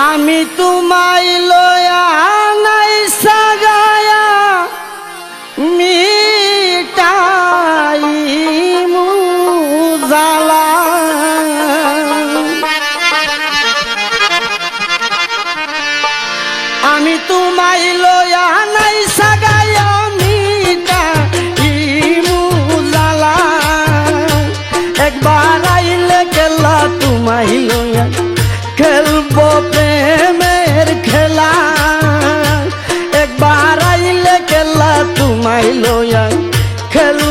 আমি তোমায় লয়া তোমায় লয়াই খেল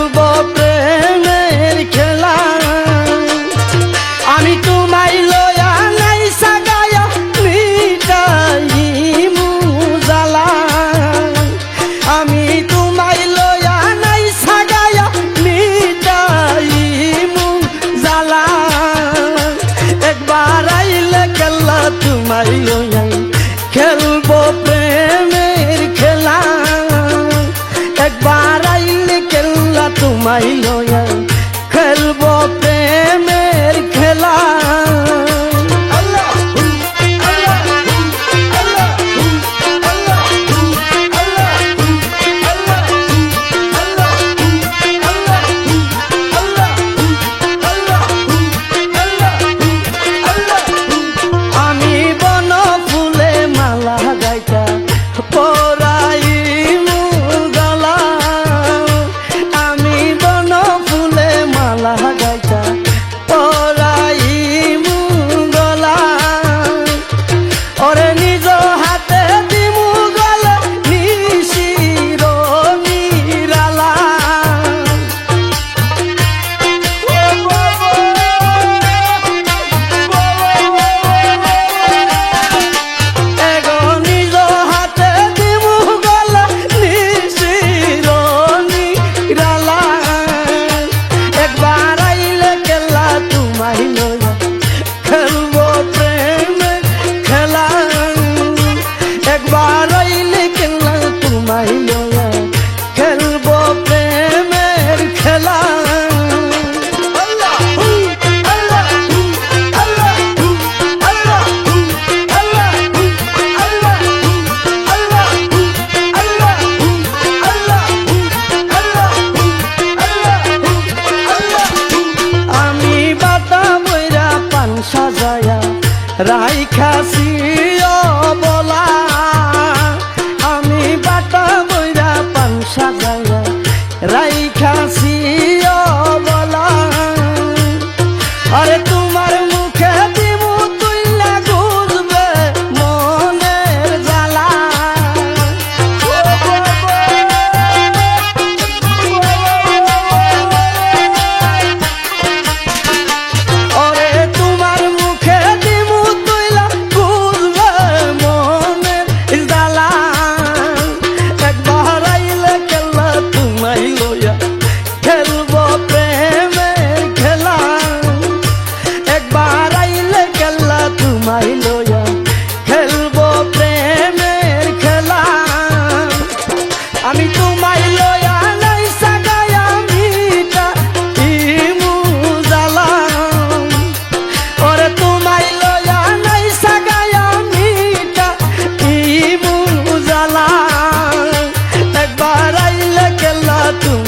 bailo. রাইখাসি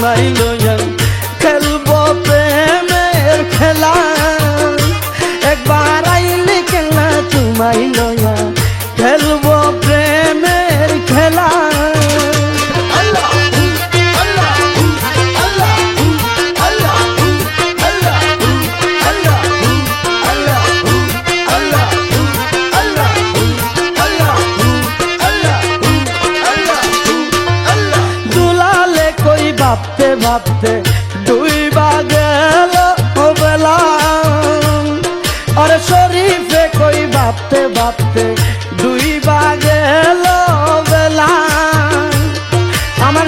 বাংলায় ভাবতে দুই গেল আরে শরীফে কই ভাবতে ভাবতে দুই গেল বেলা আমার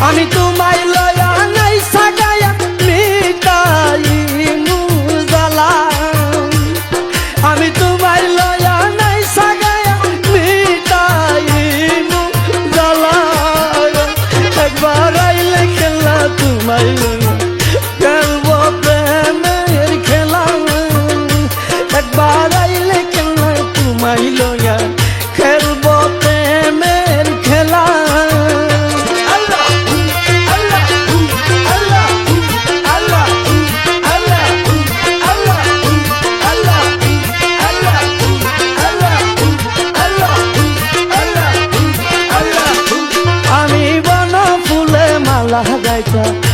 আমি তোমায় গাইটা